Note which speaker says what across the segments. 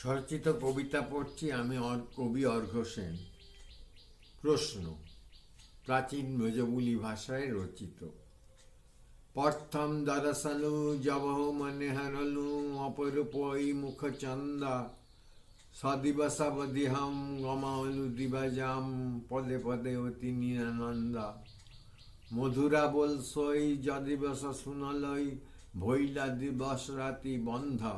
Speaker 1: স্বরচিত কবিতা পড়ছি আমি কবি অর্ঘ সেন। প্রশ্ন, প্রাচীন মেজবুলি ভাষায় রচিত। প্রথম দরসলু জবহ মনে হরলু অপরূপই মুখ চন্দা সদিবসাবদিহম গমালু দিবাজাম, পদে পদে অতি নিরানন্দা। মধুরা বলসই যদিবস শুনলই, ভৈলা দিবস রাতি বন্ধা।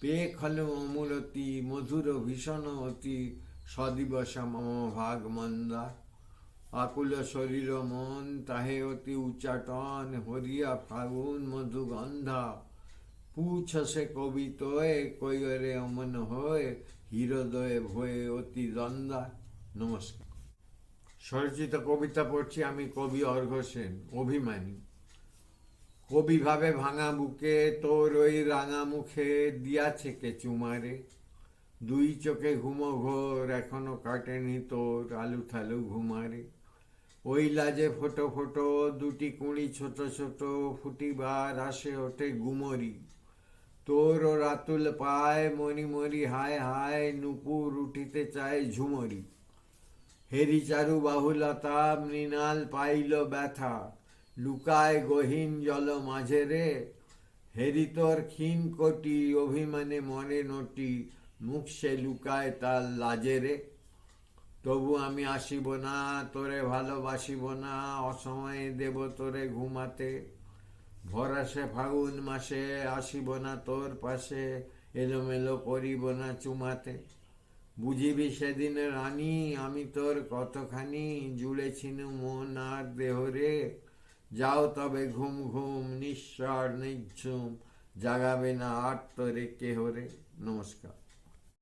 Speaker 1: পে খল অমূরতি মধুর ভীষণ অতি সদিবস মম ভাগ মন্দা। আকুল শরীর মন তাহে অতি উচ্চাটন, হরিয়া ফাগুন মধু গন্ধা। পুছ সে কবিতয়ে কৈরে অমন হয়, হিরোদয়ে ভয়ে অতি দ্বন্দ্বা। নমস্কার। স্বরচিত কবিতা পড়ছি আমি কবি অর্ঘ সেন, অভিমানী। কবি ভাবে ভাঙা বুকে তোর ওই রাঙা মুখে দিয়াছে কে চুমারে? দুই চোখে ঘুমো ঘোর এখনও কাটেনি তোর আলু থালু ঘুমারে। ওই লাজে ফোটো ফোটো দুটি কুঁড়ি ছোট ছোট ফুটিবার আসে ওঠে গুমরি। তোর ও রাতুল পায় মরি মরি হায় হায় নুপুর উঠিতে চায় ঝুমরি। হেরি চারু বাহুলতা মৃণাল পাইল ব্যথা। লুকায় গহীন জল মাঝে রে। হেরি তোর ক্ষীণ কোটি অভিমানে মনে নটি মুখ সে লুকায় তার লাজে রে। তবু আমি আসিব না, তোরে ভালোবাসিব না, অসময়ে দেব তোরে ঘুমাতে। ভরাসে ফাগুন মাসে আসিব না তোর পাশে, এলোমেলো করিব না চুমাতে। বুঝিবি সেদিন রানী, আমি তোর কতখানি জুড়েছিনু মন আর দেহরে যাও তবে ঘুম ঘুম নিঃস্বর নিঝুম জাগাবে না আর তোরে কেহরে। নমস্কার।